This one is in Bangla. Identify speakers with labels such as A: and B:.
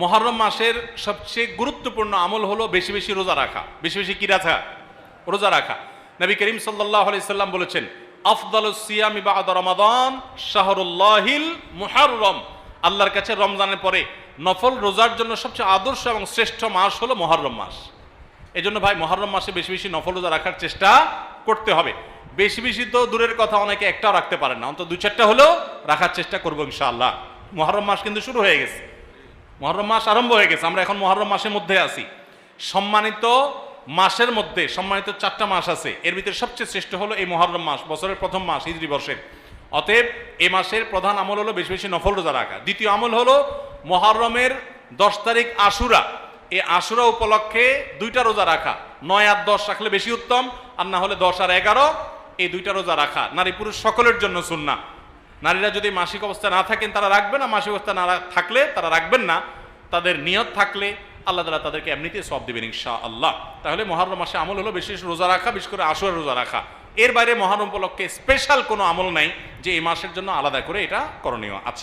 A: মহরম মাসের সবচেয়ে গুরুত্বপূর্ণ আমল হলো বেশি বেশি রোজা রাখা, বেশি বেশি কি রাখা? রোজা রাখা। নবী করিম সাল্লাহ সাল্লাম বলেছেন, আফদাল সিয়ামি বাদ রমাদান শাহরুল্লাহিল মুহাররম। আল্লাহর কাছে রমজানের পরে নফল রোজার জন্য সবচেয়ে আদর্শ এবং শ্রেষ্ঠ মাস হলো মহরম মাস। এই জন্য ভাই মহরম মাসে বেশি বেশি নফল রোজা রাখার চেষ্টা করতে হবে। বেশি বেশি তো দূরের কথা অনেকে একটাও রাখতে পারেন না, অন্তত দু চারটা হলেও রাখার চেষ্টা করব ইনশাআল্লাহ। মহরম মাস কিন্তু শুরু হয়ে গেছে। মহরম মাস আরম্ভ হয়ে গেছে, আমরা এখন মহরম মাসের মধ্যে আছি। সম্মানিত মাসের মধ্যে, সম্মানিত চারটা মাস আছে। এর ভিতরে সবচেয়ে শ্রেষ্ঠ হলো এই মহরম মাস, বছরের প্রথম মাস, হিজরি বর্ষের। অতএব এই মাসের প্রধান আমল হলো বেশি বেশি নফল রোজা রাখা। দ্বিতীয় আমল হলো মহরমের দশ তারিখ আশুরা। এই আশুরা উপলক্ষে দুইটা রোজা রাখা। নয় আর দশ রাখলে বেশি উত্তম, আর না হলে দশ আর এগারো। এই দুইটা রোজা রাখা। নারী পুরুষ সকলের জন্য সুন্না নারীরা যদি মাসিক অবস্থা না থাকেন, তারা রাখবে না। মাসিক অবস্থা না থাকলে তারা রাখবেন না। তাদের নিয়ত থাকলে আল্লাহ তালা তাদেরকে এমনিতে সব দেবেন ইনশা আল্লাহ তাহলে মহরম মাসে আমল হলো বেশি বেশি রোজা রাখা, বিশেষ করে আসর রোজা রাখা। এর বাইরে মহরম উপলক্ষে স্পেশাল কোনো আমল নাই যে এই মাসের জন্য আলাদা করে এটা করণীয় আছে।